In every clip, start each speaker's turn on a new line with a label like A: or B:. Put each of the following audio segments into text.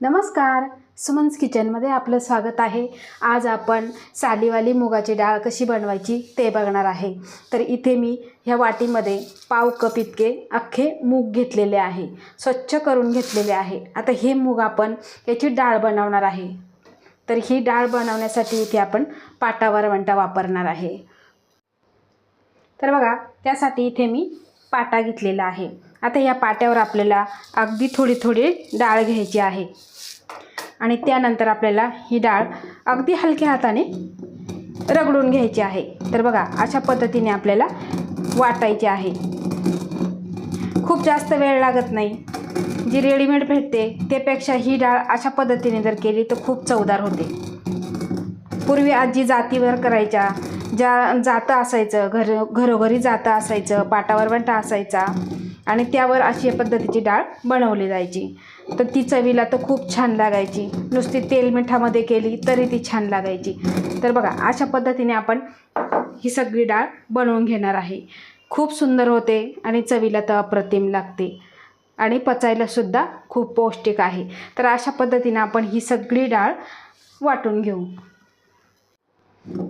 A: नमस्कार. सुमन्स किचनमध्ये आपलं स्वागत आहे. आज आपण सालीवाली मुगाची डाळ कशी बनवायची ते बघणार आहे. तर इथे मी ह्या वाटीमध्ये पाव कप इतके अख्खे मूग घेतलेले आहे. स्वच्छ करून घेतलेले आहे. आता हे मूग आपण याची डाळ बनवणार आहे. तर ही डाळ बनवण्यासाठी इथे आपण पाटा वरवंटा वापरणार आहे. तर बघा त्यासाठी इथे मी पाटा घेतलेला आहे. आता या पाट्यावर आपल्याला अगदी थोडी थोडी डाळ घ्यायची आहे. आणि त्यानंतर आपल्याला ही डाळ अगदी हलक्या हाताने रगडून घ्यायची आहे. तर बघा अशा पद्धतीने आपल्याला वाटायची आहे. खूप जास्त वेळ लागत नाही. जी रेडीमेड भेटते त्यापेक्षा ही डाळ अशा पद्धतीने जर केली तर खूप चवदार होते. पूर्वी आजी जातीवर करायच्या. ज्या जातं असायचं घर घरोघरी जातं असायचं पाटावर वंटा असायचा. आणि त्यावर अशी पद्धतीची डाळ बनवली जायची. तर ती चवीला तर खूप छान लागायची. नुसती तेल मिठामध्ये केली तरी ती छान लागायची. तर बघा अशा पद्धतीने आपण ही सगळी डाळ बनवून घेणार आहे. खूप सुंदर होते आणि चवीला तर अप्रतिम लागते. आणि पचायलासुद्धा खूप पौष्टिक आहे. तर अशा पद्धतीने आपण ही सगळी डाळ वाटून घेऊ.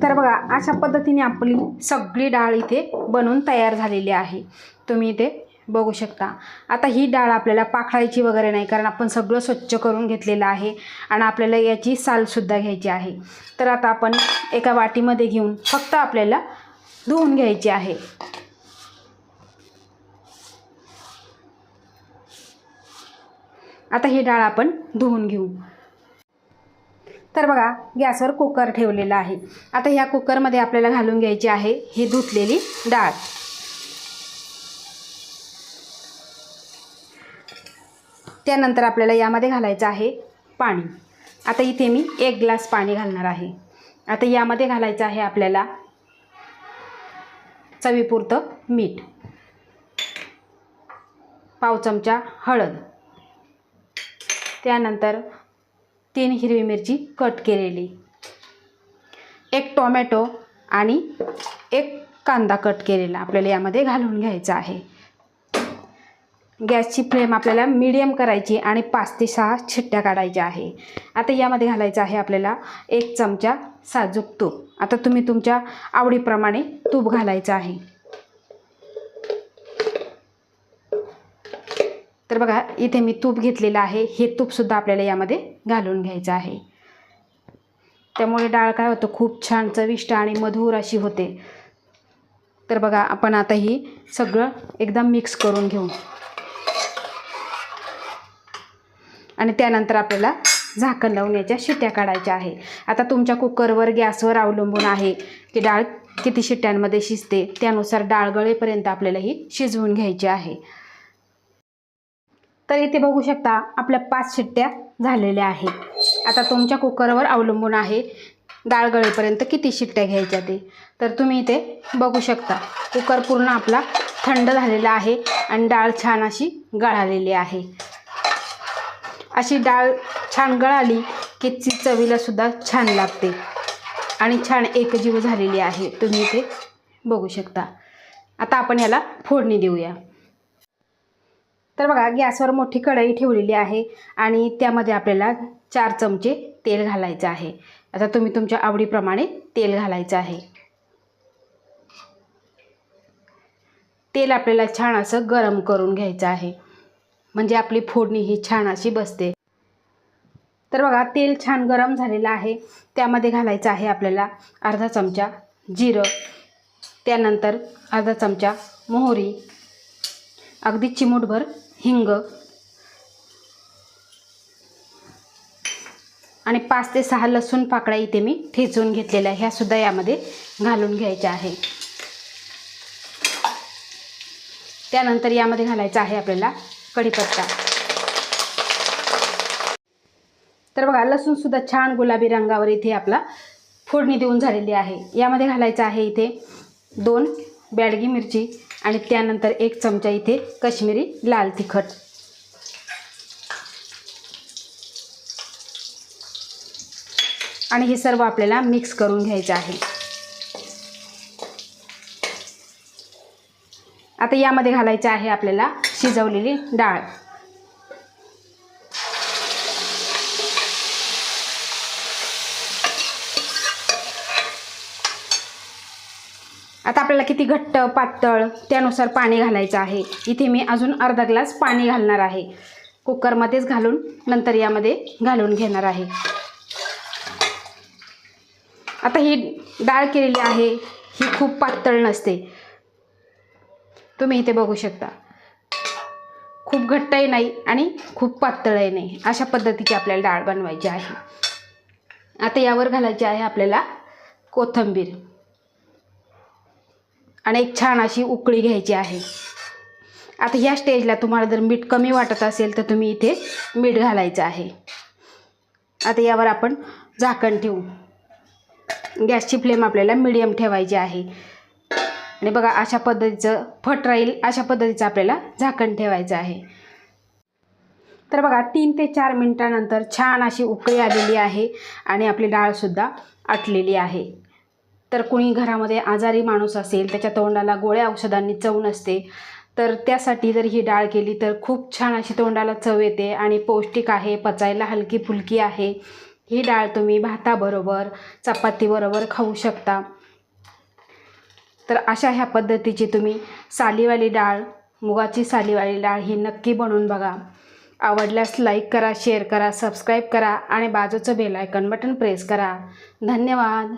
A: तर बघा अशा पद्धतीने आपली सगळी डाळ इथे बनवून तयार झालेली आहे. तुम्ही इथे बघू शकता. आता ही डाळ आपल्याला पाखळायची वगैरे नाही कारण आपण सगळं स्वच्छ करून घेतलेलं आहे आणि आपल्याला याची सालसुद्धा घ्यायची आहे. तर आता आपण एका वाटीमध्ये घेऊन फक्त आपल्याला धुवून घ्यायची आहे. आता ही डाळ आपण धुवून घेऊ. तर बघा गॅसवर कुकर ठेवलेला आहे. आता ह्या कुकरमध्ये आपल्याला घालून घ्यायची आहे ही धुतलेली डाळ. त्यानंतर आपल्याला यामध्ये घालायचं आहे पाणी. आता इथे मी एक ग्लास पाणी घालणार आहे. आता यामध्ये घालायचं आहे आपल्याला चवीपुरतं मीठ. पाव चमचा हळद. त्यानंतर तीन हिरवी मिरची कट केलेली. एक टोमॅटो आणि एक कांदा कट केलेला आपल्याला यामध्ये घालून घ्यायचा आहे. गॅसची फ्लेम आपल्याला मीडियम करायची आणि पाच ते सहा छिट्ट्या काढायच्या आहे. आता यामध्ये घालायचं आहे आपल्याला एक चमचा साजूक तूप. आता तुम्ही तुमच्या आवडीप्रमाणे तूप घालायचं आहे. तर बघा इथे मी तूप घेतलेलं आहे. हे तूपसुद्धा आपल्याला यामध्ये घालून घ्यायचं आहे. त्यामुळे डाळ काय होतं? खूप छान चविष्ट आणि मधुर अशी होते. तर बघा आपण आता ही सगळं एकदम मिक्स करून घेऊ. आणि त्यानंतर आपल्याला झाकण लावून याच्या शिट्ट्या काढायच्या आहे. आता तुमच्या कुकरवर गॅसवर अवलंबून आहे की डाळ किती शिट्ट्यांमध्ये शिजते त्यानुसार डाळ गळेपर्यंत आपल्याला ही शिजवून घ्यायची आहे. तर इथे बघू शकता आपल्या पाच शिट्ट्या झालेल्या आहेत. आता तुमच्या कुकरवर अवलंबून आहे डाळ गळेपर्यंत किती शिट्ट्या घ्यायच्या ते. तर तुम्ही इथे बघू शकता कुकर पूर्ण आपला थंड झालेला आहे आणि डाळ छान अशी गळालेली आहे. अशी डाळ छान गळाली की ती चवीलासुद्धा छान लागते. आणि छान एकजीव झालेली आहे. तुम्ही इथे बघू शकता. आता आपण याला फोडणी देऊया. तर बघा गॅसवर मोठी कढई ठेवलेली आहे आणि त्यामध्ये आपल्याला चार चमचे तेल घालायचं आहे. आता तुम्ही तुमच्या आवडीप्रमाणे तेल घालायचं आहे. तेल आपल्याला छान असं गरम करून घ्यायचं आहे. म्हणजे आपली फोडणी ही छान अशी बसते. तर बघा तेल छान गरम झालेलं आहे. त्यामध्ये घालायचं आहे आपल्याला अर्धा चमचा जिरं त्यानंतर अर्धा चमचा मोहरी अगदी चिमूटभर हिंग आणि पाच ते सहा लसूण पाकळ्या इथे मी ठेचून घेतलेल्या ह्या सुद्धा यामध्ये घालून घ्यायच्या आहे. त्यानंतर यामध्ये घालायचं आहे आपल्याला कढीपत्ता. तर बघा लसूणसुद्धा छान गुलाबी रंगावर इथे आपला फोडणी देऊन झालेली आहे. यामध्ये घालायचं आहे इथे दोन बॅडगी मिरची आणि त्यानंतर एक चमचा इथे कश्मीरी लाल तिखट. आणि हे सर्व आपल्याला मिक्स करून घ्यायचं आहे. आता यामध्ये घालायचं आहे आपल्याला शिजवलेली डाळ. आता आपल्याला किती घट्ट पातळ त्यानुसार पाणी घालायचं आहे. इथे मी अजून अर्धा ग्लास पाणी घालणार आहे. कुकरमध्येच घालून नंतर यामध्ये घालून घेणार आहे. आता ही डाळ केलेली आहे ही खूप पातळ नसते. तुम्ही इथे बघू शकता. खूप घट्टही नाही आणि खूप पातळही नाही. अशा पद्धतीची आपल्याला डाळ बनवायची आहे. आता यावर घालायची आहे आपल्याला कोथिंबीर. आणि एक छान अशी उकळी घ्यायची आहे. आता या स्टेजला तुम्हाला जर मीठ कमी वाटत असेल तर तुम्ही इथे मीठ घालायचं आहे. आता यावर आपण झाकण ठेवू. गॅसची फ्लेम आपल्याला मिडियम ठेवायची आहे. आणि बघा अशा पद्धतीचं फट राहील अशा पद्धतीचं आपल्याला झाकण ठेवायचं आहे. तर बघा तीन ते चार मिनटानंतर छान अशी उकळी आलेली आहे आणि आपली डाळसुद्धा आटलेली आहे. तर कुणी घरामध्ये आजारी माणूस असेल त्याच्या तोंडाला गोळ्या औषधांनी चव नसते तर त्यासाठी जर ही डाळ केली तर खूप छान अशी तोंडाला चव येते आणि पौष्टिक आहे पचायला हलकी फुलकी आहे. ही डाळ तुम्ही भाताबरोबर चपातीबरोबर खाऊ शकता. तर अशा ह्या पद्धतीची तुम्ही सालीवाली डाळ मुगाची सालीवाली डाळ ही नक्की बनवून बघा. आवडल्यास लाईक करा शेअर करा सबस्क्राईब करा आणि बाजूचं बेल आयकॉन बटन प्रेस करा. धन्यवाद.